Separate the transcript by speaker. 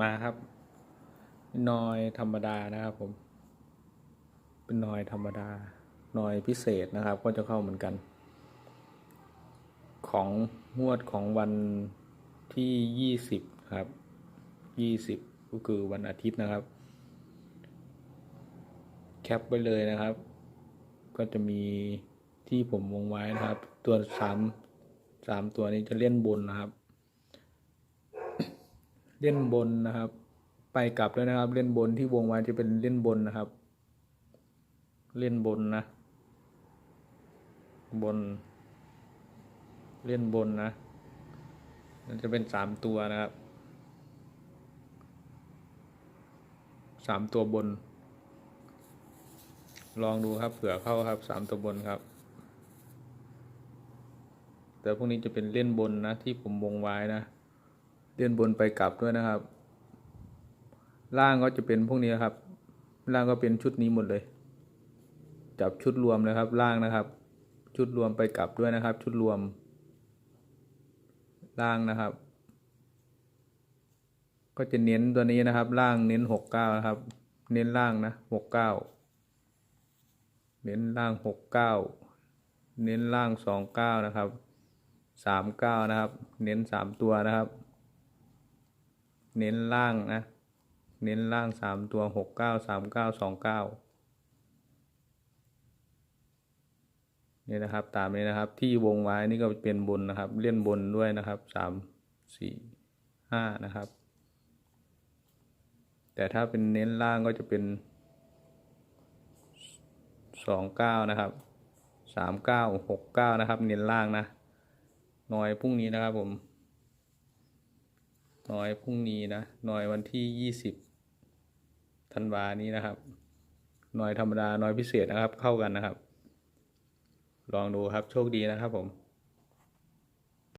Speaker 1: มาครับนอยธรรมดานะครับผม เป็นนอยธรรมดานอยพิเศษนะครับ ก็จะเข้าเหมือนกัน ของงวดของวันที่ยี่สิบครับยี่สิบก็คือวันอาทิตย์นะครับ แคปไว้เลยนะครับ ก็จะมีที่ผมวงไว้นะครับ ตัวสามสามตัวนี้จะเล่นบนนะครับ เล่นบนนะครับ ไปกลับด้วยนะครับ เล่นบนที่วงไว้จะเป็นเล่นบนนะครับ เล่นบนนะ บน เล่นบนนะมันจะเป็นสามตัวนะครับสามตัวบน ลองดูครับเผื่อเข้าครับสามตัวบนครับ แต่พวกนี้จะเป็นเล่นบนนะที่ผมวงไว้นะ เล่นบนไปกลับด้วยนะครับ ล่างก็จะเป็นพวกนี้ครับ ล่างก็เป็นชุดนี้หมดเลย จับชุดรวมเลยครับ ล่างนะครับ ชุดรวมไปกลับด้วยนะครับ ชุดรวม ล่างนะครับ ก็จะเน้นตัวนี้นะครับ ล่างเน้นหกเก้านะครับ เน้นล่างนะหกเก้าเน้นล่างหกเก้าเน้นล่างสองเก้านะครับสามเก้านะครับ เน้นสามตัวนะครับ เน้นล่างนะ เน้นล่างสามตัวหกเก้าสามเก้าสองเก้านี่นะครับตามนี้นะครับที่วงไว้นี่ก็เป็นบนนะครับ เล่นบนด้วยนะครับสามสี่ห้านะครับ แต่ถ้าเป็นเน้นล่างก็จะเป็นสองเก้านะครับสามเก้าหกเก้านะครับ เน้นล่างนะน้อยพรุ่งนี้นะครับผม น้อยพรุ่งนี้นะน้อยวันที่ยี่สิบธันวานี้นะครับน้อยธรรมดาน้อยพิเศษนะครับ เข้ากันนะครับ ลองดูครับโชคดีนะครับผม